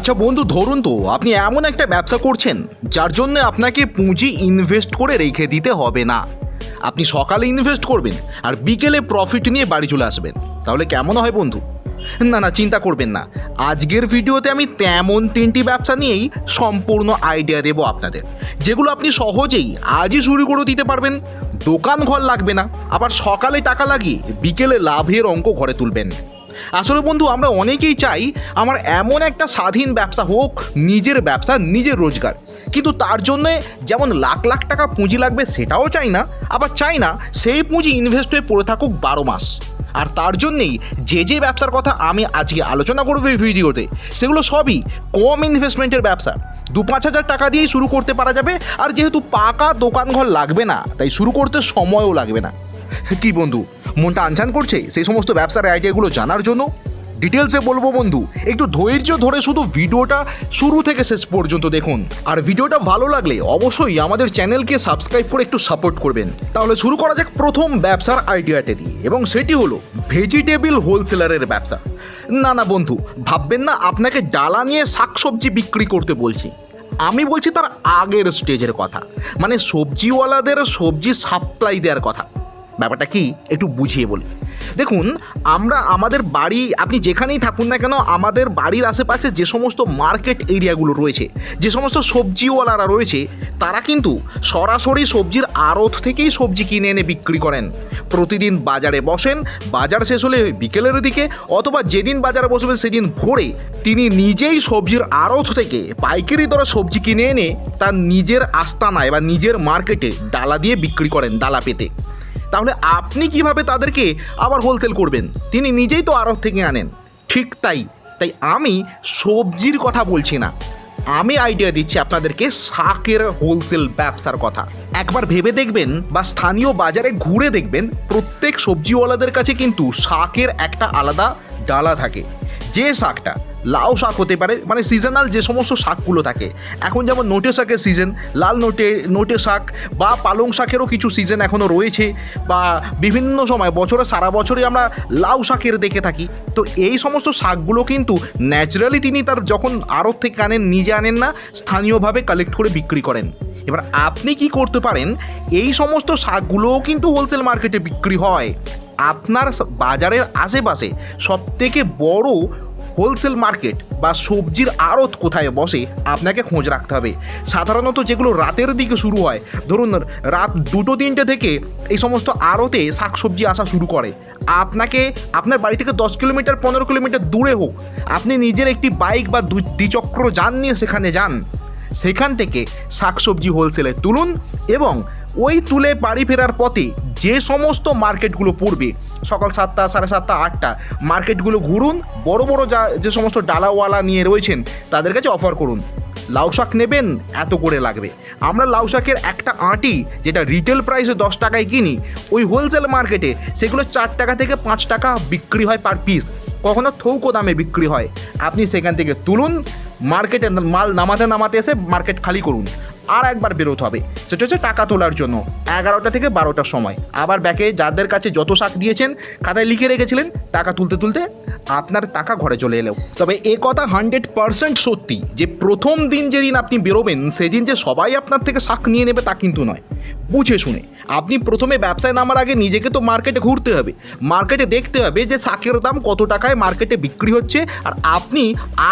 আচ্ছা বন্ধু, ধরুন তো, আপনি এমন একটা ব্যবসা করছেন, যার জন্য আপনাকে পুঁজি ইনভেস্ট করে রেখে দিতে হবে না। আপনি সকালে ইনভেস্ট করবেন আর বিকেলে প্রফিট নিয়ে বাড়ি চলে আসবেন। তাহলে কেমন হয় বন্ধু? না না, চিন্তা করবেন না। আজকের ভিডিওতে আমি তেমন তিনটি ব্যবসা নিয়েই সম্পূর্ণ আইডিয়া দেবো আপনাদের, যেগুলো আপনি সহজেই আজই শুরু করে দিতে পারবেন। দোকান ঘর লাগবে না, আবার সকালে টাকা লাগিয়ে বিকেলে লাভের অঙ্ক ঘরে তুলবেন। আসলে বন্ধু, আমরা অনেকেই চাই আমার এমন একটা স্বাধীন ব্যবসা হোক, নিজের ব্যবসা, নিজের রোজগার। কিন্তু তার জন্যে যেমন লাখ লাখ টাকা পুঁজি লাগবে সেটাও চাই না, আবার চাই না সেই পুঁজি ইনভেস্ট হয়ে পড়ে থাকুক বারো মাস। আর তার জন্যেই যে যে ব্যবসার কথা আমি আজকে আলোচনা করব এই ভিডিওতে, সেগুলো সবই কম ইনভেস্টমেন্টের ব্যবসা। দু পাঁচ হাজার টাকা দিয়েই শুরু করতে পারা যাবে, আর যেহেতু পাকা দোকান ঘর লাগবে না, তাই শুরু করতে সময়ও লাগবে না। কি বন্ধু? মনটা আনচান করছে? সেই সমস্ত ব্যবসার আইডিয়াগুলো জানার জন্য? ডিটেলসে বলব বন্ধু, একটু ধৈর্য ধরে শুধু ভিডিওটা শুরু থেকে শেষ পর্যন্ত দেখুন। আর ভিডিওটা ভালো লাগলে অবশ্যই আমাদের চ্যানেলকে সাবস্ক্রাইব করে একটু সাপোর্ট করবেন। তাহলে শুরু করা যাক প্রথম ব্যবসার আইডিয়াটা দিয়ে, এবং সেটি হলো ভেজিটেবল হোলসেলারের ব্যবসা। না না বন্ধু, ভাববেন না, আপনাকে ডালা নিয়ে শাকসবজি বিক্রি করতে বলছি। আমি বলছি তার আগের স্টেজের কথা। মানে সবজিওয়ালাদের সবজি সাপ্লাই দেওয়ার কথা। ব্যাপারটা কি একটু বুঝিয়ে বলি। দেখুন, আমরা আমাদের বাড়ি, আপনি যেখানেই থাকুন না কেন, আমাদের বাড়ির আশেপাশে যে সমস্ত মার্কেট এরিয়াগুলো রয়েছে, যে সমস্ত সবজিওয়ালারা রয়েছে, তারা কিন্তু সরাসরি সবজির আড়ত থেকেই সবজি কিনে এনে বিক্রি করেন। প্রতিদিন বাজারে বসেন, বাজার শেষ হলে বিকেলের দিকে অথবা যেদিন বাজারে বসবেন সেদিন ভোরে তিনি নিজেই সবজির আড়ত থেকে পাইকারি দরে সবজি কিনে এনে তার নিজের আস্তানায় বা নিজের মার্কেটে ডালা দিয়ে বিক্রি করেন, ডালা পেতে। তাহলে আপনি কীভাবে তাদেরকে আবার হোলসেল করবেন? তিনি নিজেই তো আড়ত থেকে আনেন। ঠিক তাই। তাই আমি সবজির কথা বলছি না। আমি আইডিয়া দিচ্ছি আপনাদেরকে শাকের হোলসেল ব্যবসার কথা। একবার ভেবে দেখবেন বা স্থানীয় বাজারে ঘুরে দেখবেন, প্রত্যেক সবজিওয়ালাদের কাছে কিন্তু শাকের একটা আলাদা ডালা থাকে। যে শাকটা লাউ শাক হতে পারে মানে সিজনাল যে সমস্ত শাকগুলো থাকে। এখন যেমন নোটে শাকের সিজন লাল নোটে নোটে শাক বা পালং শাকেরও কিছু সিজন এখনও রয়েছে বা বিভিন্ন সময়, বছরে, সারা বছরই আমরা লাউ শাকের দেখে থাকি। তো এই সমস্ত শাকগুলো কিন্তু ন্যাচারালি তিনি তার যখন আড়ত থেকে আনেন, নিজে আনেন না, স্থানীয়ভাবে কালেক্ট করে বিক্রি করেন। এবার আপনি কি করতে পারেন, এই সমস্ত শাকগুলোও কিন্তু হোলসেল মার্কেটে বিক্রি হয়। আপনার বাজারের আশেপাশে সবথেকে বড় হোলসেল মার্কেট বা সবজির আড়ত কোথায় বসে আপনাকে খোঁজ রাখতে হবে। সাধারণত যেগুলো রাতের দিকে শুরু হয়, ধরুন রাত দুটো তিনটে থেকে এই সমস্ত আড়তে শাকসবজি আসা শুরু করে। আপনাকে, আপনার বাড়ি থেকে দশ কিলোমিটার, পনেরো কিলোমিটার দূরে হোক, আপনি নিজের একটি বাইক বা দ্বিচক্র যান নিয়ে সেখানে যান। সেখান থেকে শাকসবজি হোলসেলে তুলুন এবং ওই তুলে বাড়ি ফেরার পথে যে সমস্ত মার্কেটগুলো পড়বে, সকাল সাতটা, সাড়ে সাতটা, আটটা, মার্কেটগুলো ঘুরুন, বড় বড় যা, যে সমস্ত ডালাওয়ালা নিয়ে রয়েছেন, তাদের কাছে অফার করুন। লাউ শাক নেবেন, এত করে লাগবে। আমরা লাউ শাকের একটা আঁটি, যেটা রিটেল প্রাইসে দশ টাকায় কিনি, ওই হোলসেল মার্কেটে সেগুলো চার টাকা থেকে পাঁচ টাকা বিক্রি হয় পার পিস কখনো থৌকো দামে বিক্রি হয়। আপনি সেখান থেকে তুলুন মার্কেটে মাল নামাতে নামাতে এসে মার্কেট খালি করুন। আর একবার বেরোতে হবে। সেটা হচ্ছে টাকা তোলার জন্য। এগারোটা থেকে বারোটার সময়। আবার ব্যাকে যাদের কাছে যত শাক দিয়েছেন, খাতায় লিখে রেখেছিলেন, টাকা তুলতে তুলতে আপনার টাকা ঘরে চলে এলেও তবে এ কথা হান্ড্রেড পারসেন্ট সত্যি যে, প্রথম দিন যেদিন আপনি বেরোবেন, সেদিন যে সবাই আপনার থেকে শাক নিয়ে নেবে তা কিন্তু নয়। বুঝে শুনে। আপনি প্রথমে ব্যবসায় নামার আগে নিজেকে তো মার্কেটে ঘুরতে হবে। মার্কেটে দেখতে হবে যে শাকের দাম কত টাকায় মার্কেটে বিক্রি হচ্ছে আর আপনি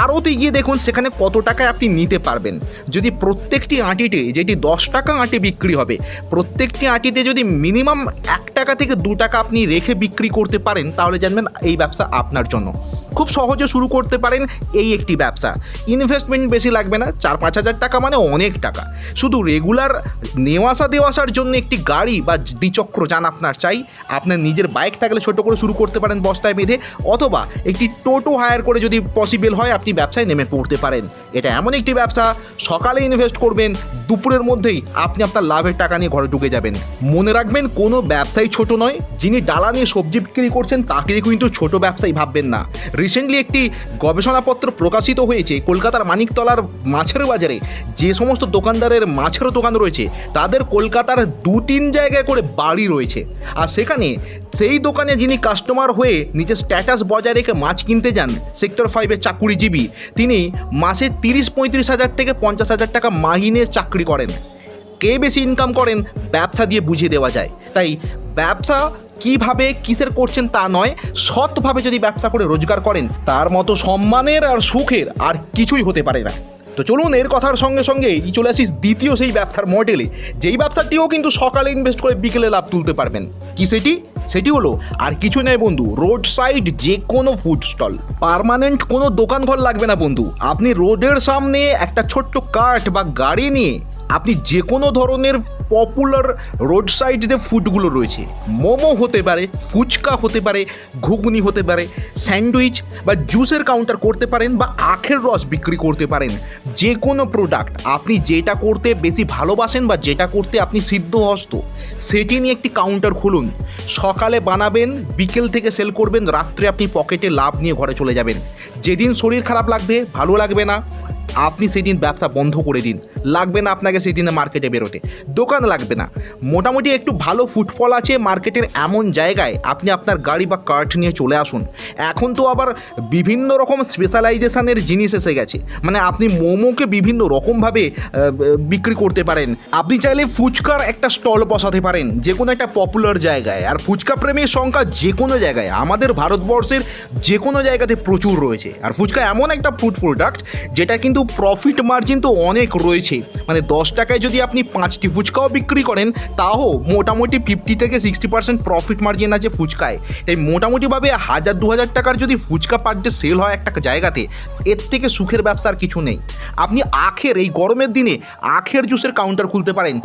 আরওতে গিয়ে দেখুন সেখানে কত টাকায় আপনি নিতে পারবেন। যদি প্রত্যেকটি আঁটিতে, যেটি দশ টাকা আঁটি বিক্রি হবে, প্রত্যেকটি আঁটিতে যদি মিনিমাম এক টাকা থেকে দু টাকা আপনি রেখে বিক্রি করতে পারেন, তাহলে জানবেন এই ব্যবসা আপনার জন্য। খুব সহজে শুরু করতে পারেন এই একটি ব্যবসা। ইনভেস্টমেন্ট বেশি লাগবে না, চার পাঁচ হাজার টাকা মানে অনেক টাকা। শুধু রেগুলার নেওয়া আসা দেওয়া জন্য একটি গাড়ি বা দ্বিচক্র যান আপনার চাই। আপনার নিজের বাইক থাকলে ছোট করে শুরু করতে পারেন বস্তায় বেঁধে, অথবা একটি টোটো হায়ার করে যদি পসিবল হয় আপনি ব্যবসায় নেমে পড়তে পারেন। এটা এমন একটি ব্যবসা, সকালে ইনভেস্ট করবেন, দুপুরের মধ্যেই আপনি আপনার লাভের টাকা নিয়ে ঘরে ঢুকে যাবেন। মনে রাখবেন, কোনো ব্যবসায়ী ছোট নয়, যিনি ডালা নিয়ে সবজি বিক্রি করছেন তাকে কিন্তু ছোট ব্যবসায়ী ভাববেন না। রিসেন্টলি একটি গবেষণাপত্র প্রকাশিত হয়েছে কলকাতার মানিকতলার মাছের বাজারে। যে সমস্ত দোকানদারের মাছের দোকান রয়েছে, তাদের কলকাতার দু তিন জায়গায় করে বাড়ি রয়েছে। আর সেখানে সেই দোকানে যিনি কাস্টমার হয়ে নিজের স্ট্যাটাস বজায় রেখে মাছ কিনতে যান সেক্টর ফাইভের চাকুরিজীবী, তিনি মাসে তিরিশ, পঁয়ত্রিশ হাজার থেকে পঞ্চাশ হাজার টাকা মাহিনে চাকরি করেন। কে বেশি ইনকাম করেন, ব্যবসা দিয়ে বুঝিয়ে দেওয়া যায়। তাই ব্যবসা কীভাবে কিসের করছেন তা নয়, সৎভাবে যদি ব্যবসা করে রোজগার করেন, তার মতো সম্মানের আর সুখের আর কিছুই হতে পারে না। তো চলুন এর কথার সঙ্গে সঙ্গে চলে আসিস দ্বিতীয় সেই ব্যবসার মডেলে যেই ব্যবসাটিও কিন্তু সকালে ইনভেস্ট করে বিকেলে লাভ তুলতে পারবেন। কি সেটি? সেটি হলো, আর কিছু নেই বন্ধু রোড সাইড যে কোনো ফুড স্টল পার্মানেন্ট কোনো দোকান ঘর লাগবে না বন্ধু। আপনি রোডের সামনে একটা ছোট্ট কার্ট বা গাড়ি নিয়ে আপনি যে কোনো ধরনের পপুলার রোড সাইড যে ফুডগুলো রয়েছে, মোমো হতে পারে, ফুচকা হতে পারে, ঘুগনি হতে পারে, স্যান্ডউইচ বা জুসের কাউন্টার করতে পারেন বা আখের রস বিক্রি করতে পারেন যে কোনো প্রোডাক্ট আপনি যেটা করতে বেশি ভালোবাসেন বা যেটা করতে আপনি সিদ্ধ হস্ত, সেটি নিয়ে একটি কাউন্টার খুলুন। সকালে বানাবেন, বিকেল থেকে সেল করবেন, রাত্রে আপনি পকেটে লাভ নিয়ে ঘরে চলে যাবেন। যেদিন শরীর খারাপ লাগবে, ভালো লাগবে না। আপনি সেদিন ব্যবসা বন্ধ করে দিন। লাগবে না আপনাকে সেই দিনে মার্কেটে বেরোতে। দোকান লাগবে না। মোটামুটি একটু ভালো ফুটফল আছে মার্কেটের এমন জায়গায় আপনি আপনার গাড়ি বা কার্ট নিয়ে চলে আসুন। এখন তো আবার বিভিন্ন রকম স্পেশালাইজেশনের জিনিস এসে গেছে। মানে আপনি মোমোকে বিভিন্ন রকমভাবে বিক্রি করতে পারেন। আপনি চাইলে ফুচকার একটা স্টল বসাতে পারেন, যে কোনো একটা পপুলার জায়গায়। আর ফুচকা প্রেমীর সংখ্যা যে কোনো জায়গায়। আমাদের ভারতবর্ষের যে কোনো জায়গাতে প্রচুর রয়েছে। আর ফুচকা এমন একটা ফুড প্রোডাক্ট যেটা কিন্তু প্রফিট মার্জিন তো অনেক রয়েছে। মানে দশ টাকায় যদি আপনি পাঁচটি ফুচকাও বিক্রি করেন, তাও মোটামুটি ফিফটি থেকে সিক্সটি পার্সেন্ট প্রফিট মার্জিন আছে ফুচকায়। তাই মোটামুটিভাবে হাজার দু হাজার টাকার যদি ফুচকা পার ডে সেল হয় একটা জায়গাতে, এর থেকে সুখের ব্যবসার কিছু নেই। আপনি আখের, এই গরমের দিনে আখের জুসের কাউন্টার খুলতে পারেন।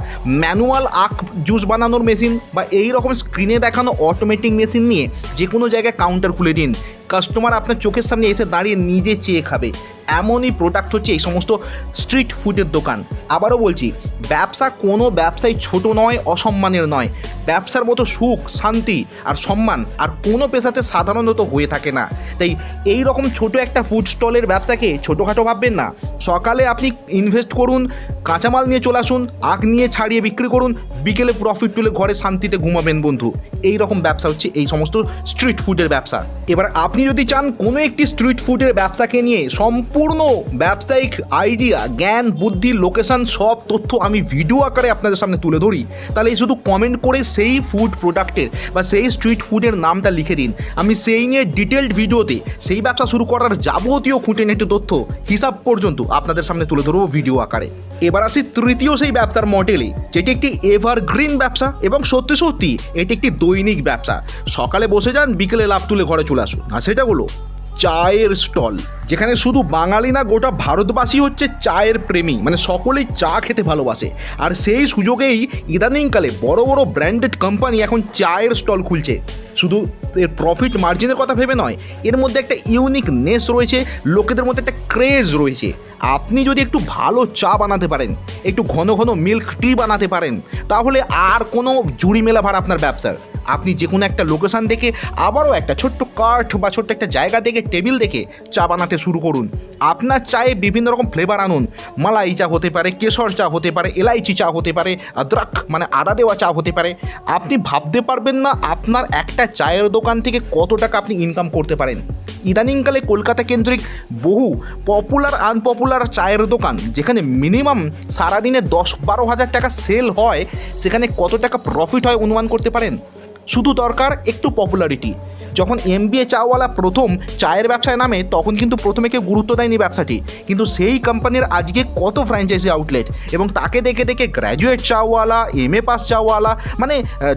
ম্যানুয়াল আখ জুস বানানোর মেশিন বা এই রকম স্ক্রিনে দেখানো অটোমেটিক মেশিন নিয়ে যে কোনো জায়গায় কাউন্টার খুলে দিন। কাস্টমার আপনার চোখের সামনে এসে দাঁড়িয়ে নিজে চেয়ে খাবে। এমনই প্রোডাক্ট হচ্ছে এই সমস্ত স্ট্রিট ফুডের দোকান। আবারও বলছি, ব্যবসা কোনো ব্যবসায় ছোট নয়, অসম্মানের নয়। ব্যবসার মতো সুখ, শান্তি আর সম্মান আর কোনো পেশাতে সাধারণত হয়ে থাকে না। তাই এই রকম ছোট একটা ফুড স্টলের ব্যবসাকে ছোটোখাটো ভাববেন না। সকালে আপনি ইনভেস্ট করুন, কাঁচামাল নিয়ে চলে আসুন, আখ নিয়ে ছাড়িয়ে বিক্রি করুন, বিকেলে প্রফিট তুলে ঘরে শান্তিতে ঘুমাবেন বন্ধু। এই রকম ব্যবসা হচ্ছে এই সমস্ত স্ট্রিট ফুডের ব্যবসা। এবার আপনি যদি চান কোনো একটি স্ট্রিট ফুডের ব্যবসাকে নিয়ে সম্পূর্ণ ব্যবসায়িক আইডিয়া জ্ঞান, বুদ্ধি লোকেশন সব তথ্য আমি ভিডিও আকারে আপনাদের সামনে তুলে ধরি। তাহলে এই শুধু কমেন্ট করে সেই ফুড প্রোডাক্টের বা সেই স্ট্রিট ফুডের নামটা লিখে দিন। আমি সেই নিয়ে ডিটেলড ভিডিওতে সেই ব্যবসা শুরু করার যাবতীয় খুঁটিনাটি তথ্য হিসাব পর্যন্ত আপনাদের সামনে তুলে ধরবো ভিডিও আকারে। এবার আসি তৃতীয় সেই ব্যবসার মডেলে যেটি একটি এভারগ্রিন ব্যবসা এবং সত্যি সত্যি এটি একটি দৈনিক ব্যবসা। সকালে বসে যান, বিকেলে লাভ তুলে ঘরে চলে আসুন। আর সেটা হলো চায়ের স্টল, যেখানে শুধু বাঙালি না, গোটা ভারতবাসী হচ্ছে চায়ের প্রেমী। মানে সকলেই চা খেতে ভালোবাসে। আর সেই সুযোগেই ইদানিংকালে বড় বড় ব্র্যান্ডেড কোম্পানি এখন চায়ের স্টল খুলছে। শুধু এর প্রফিট মার্জিনের কথা ভেবে নয়, এর মধ্যে একটা ইউনিকনেস রয়েছে, লোকেদের মধ্যে একটা ক্রেজ রয়েছে। আপনি যদি একটু ভালো চা বানাতে পারেন, একটু ঘন ঘন মিল্ক টি বানাতে পারেন, তাহলে আর কোনো জুড়ি মেলা ভার আপনার ব্যবসার। আপনি যে কোনো একটা লোকেশান দেখে আবারও একটা ছোট্ট কাঠ বা ছোট্ট একটা জায়গা দেখে টেবিল দেখে চা বানাতে শুরু করুন। আপনার চায়ে বিভিন্ন রকম ফ্লেভার আনুন। মালাই চা হতে পারে, কেশর চা হতে পারে, এলাইচি চা হতে পারে, আদ্রাক মানে আদা দেওয়া চা হতে পারে। আপনি ভাবতে পারবেন না আপনার একটা চায়ের দোকান থেকে কত টাকা আপনি ইনকাম করতে পারেন। ইদানিংকালে কলকাতা কেন্দ্রিক বহু পপুলার আনপপুলার চায়ের দোকান, যেখানে মিনিমাম সারাদিনে দশ বারো হাজার টাকা সেল হয়, সেখানে কত টাকা প্রফিট হয় অনুমান করতে পারেন? শুধু দরকার একটু পপুলারিটি যখন এম বি এ চাওয়ালা প্রথম চায়ের ব্যবসায় নামে, তখন কিন্তু প্রথমে কেউ গুরুত্ব দেয়নি ব্যবসাটি। কিন্তু সেই কোম্পানির আজকে কত ফ্র্যাঞ্চাইজি আউটলেট এবং তাকে দেখে দেখে graduate chaiwala M A pass chaiwala মানে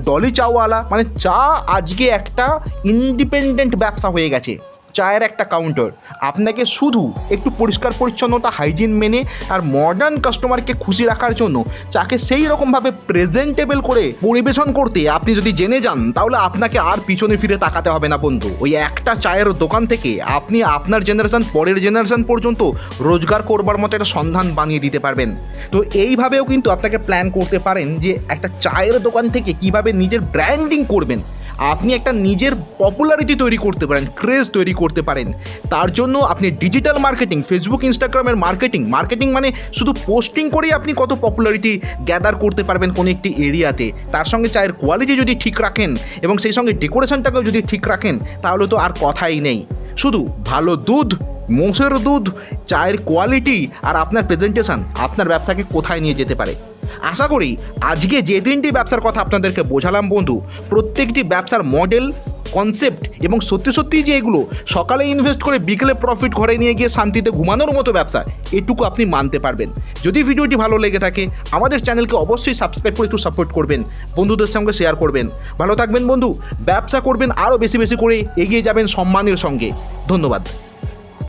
ডলি চাওয়ালা মানে চা আজকে একটা ইন্ডিপেন্ডেন্ট ব্যবসা হয়ে গেছে। চায়ের একটা কাউন্টার আপনাকে শুধু একটু পরিষ্কার পরিচ্ছন্নতা হাইজিন মেনে আর মডার্ন কাস্টমারকে খুশি রাখার জন্য চাকে সেই রকমভাবে প্রেজেন্টেবল করে পরিবেশন করতে আপনি যদি জেনে যান, তাহলে আপনাকে আর পিছনে ফিরে তাকাতে হবে না বন্ধু। ওই একটা চায়ের দোকান থেকে আপনি আপনার জেনারেশন পরের জেনারেশন পর্যন্ত রোজগার করবার মতো একটা সন্ধান বানিয়ে দিতে পারবেন। তো এইভাবেও কিন্তু আপনাকে প্ল্যান করতে পারেন যে একটা চায়ের দোকান থেকে কীভাবে নিজের ব্র্যান্ডিং করবেন। আপনি একটা নিজের পপুলারিটি তৈরি করতে পারেন ক্রেজ তৈরি করতে পারেন। তার জন্য আপনি ডিজিটাল মার্কেটিং ফেসবুক ইনস্টাগ্রামের মার্কেটিং মার্কেটিং মানে শুধু পোস্টিং করেই আপনি কত পপুলারিটি গ্যাদার করতে পারবেন কোনো একটি এরিয়াতে। তার সঙ্গে চায়ের কোয়ালিটি যদি ঠিক রাখেন এবং সেই সঙ্গে ডেকোরেশনটাকেও যদি ঠিক রাখেন, তাহলে তো আর কথাই নেই। শুধু ভালো দুধ, মোষের দুধ, চায়ের কোয়ালিটি আর আপনার প্রেজেন্টেশন আপনার ব্যবসাকে কোথায় নিয়ে যেতে পারে? আশা করি আজকে যে তিনটি ব্যবসার কথা আপনাদেরকে বোঝালাম বন্ধু, প্রত্যেকটি ব্যবসার মডেল কনসেপ্ট এবং সত্যি সত্যি যে এগুলো, সকালে ইনভেস্ট করে বিকেলে প্রফিট ঘরে নিয়ে গিয়ে শান্তিতে ঘুমানোর মতো ব্যবসা, এটুকু আপনি মানতে পারবেন। যদি ভিডিওটি ভালো লেগে থাকে, আমাদের চ্যানেলকে অবশ্যই সাবস্ক্রাইব করে একটু সাপোর্ট করবেন, বন্ধুদের সঙ্গে শেয়ার করবেন। ভালো থাকবেন বন্ধু, ব্যবসা করবেন আরও বেশি বেশি করে এগিয়ে যাবেন সম্মানের সঙ্গে। ধন্যবাদ।